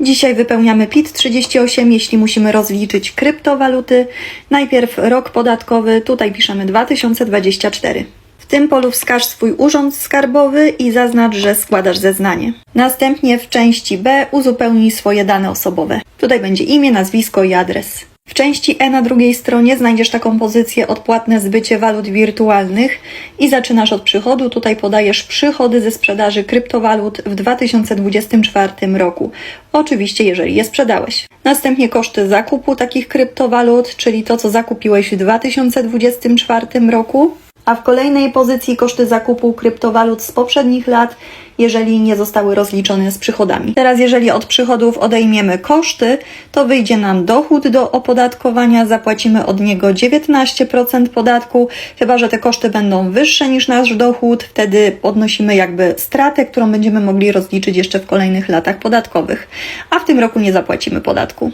Dzisiaj wypełniamy PIT 38, jeśli musimy rozliczyć kryptowaluty. Najpierw rok podatkowy, tutaj piszemy 2024. W tym polu wskaż swój urząd skarbowy i zaznacz, że składasz zeznanie. Następnie w części B uzupełnij swoje dane osobowe. Tutaj będzie imię, nazwisko i adres. W części E na drugiej stronie znajdziesz taką pozycję odpłatne zbycie walut wirtualnych i zaczynasz od przychodu. Tutaj podajesz przychody ze sprzedaży kryptowalut w 2024 roku. Oczywiście, jeżeli je sprzedałeś. Następnie koszty zakupu takich kryptowalut, czyli to, co zakupiłeś w 2024 roku. A w kolejnej pozycji koszty zakupu kryptowalut z poprzednich lat, jeżeli nie zostały rozliczone z przychodami. Teraz, jeżeli od przychodów odejmiemy koszty, to wyjdzie nam dochód do opodatkowania, zapłacimy od niego 19% podatku, chyba że te koszty będą wyższe niż nasz dochód, wtedy podnosimy jakby stratę, którą będziemy mogli rozliczyć jeszcze w kolejnych latach podatkowych, a w tym roku nie zapłacimy podatku.